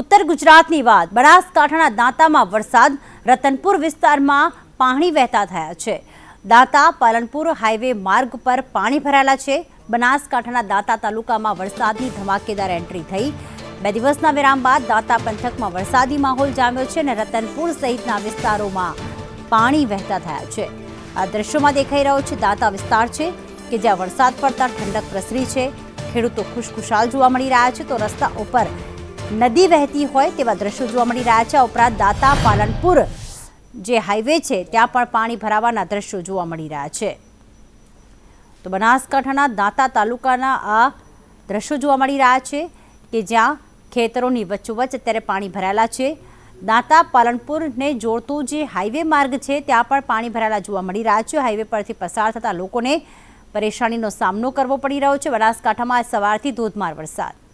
ઉત્તર ગુજરાતની વાત. બનાસકાંઠાના દાંતામાં વરસાદ. રતનપુર વિસ્તારમાં પાણી વહેતા થયા છે. દાંતા પાલનપુર હાઈવે માર્ગ પર પાણી ભરાયેલા છે. બનાસકાંઠાના દાંતા તાલુકામાં વરસાદની ધમાકેદાર એન્ટ્રી થઈ. બે દિવસના વિરામ બાદ દાંતા પંથકમાં વરસાદી માહોલ જામ્યો છે અને રતનપુર સહિતના વિસ્તારોમાં પાણી વહેતા થયા છે. આ દ્રશ્યોમાં દેખાઈ રહ્યો છે દાંતા વિસ્તાર છે કે જ્યાં વરસાદ પડતા ઠંડક પ્રસરી છે. ખેડૂતો ખુશખુશાલ જોવા મળી રહ્યા છે તો રસ્તા ઉપર નદી વહેતી હોય તેવા દ્રશ્યો જોવા મળી રહ્યા છે. ઉપરાંત દાતા પાલનપુર જે હાઈવે છે, ત્યાં પણ પાણી ભરાવાના દ્રશ્યો જોવા મળી રહ્યા છે. તો બનાસકાંઠાના દાંતા તાલુકાના આ દ્રશ્યો જોવા મળી રહ્યા છે કે જ્યાં ખેતરોની વચ્ચોવચ્ચ અત્યારે પાણી ભરાયેલા છે. દાંતા પાલનપુરને જોડતું જે હાઈવે માર્ગ છે, ત્યાં પણ પાણી ભરાયેલા જોવા મળી રહ્યા છે. હાઈવે પરથી પસાર થતા લોકોને પરેશાનીનો સામનો કરવો પડી રહ્યો છે. બનાસકાંઠામાં સવારથી ધોધમાર વરસાદ.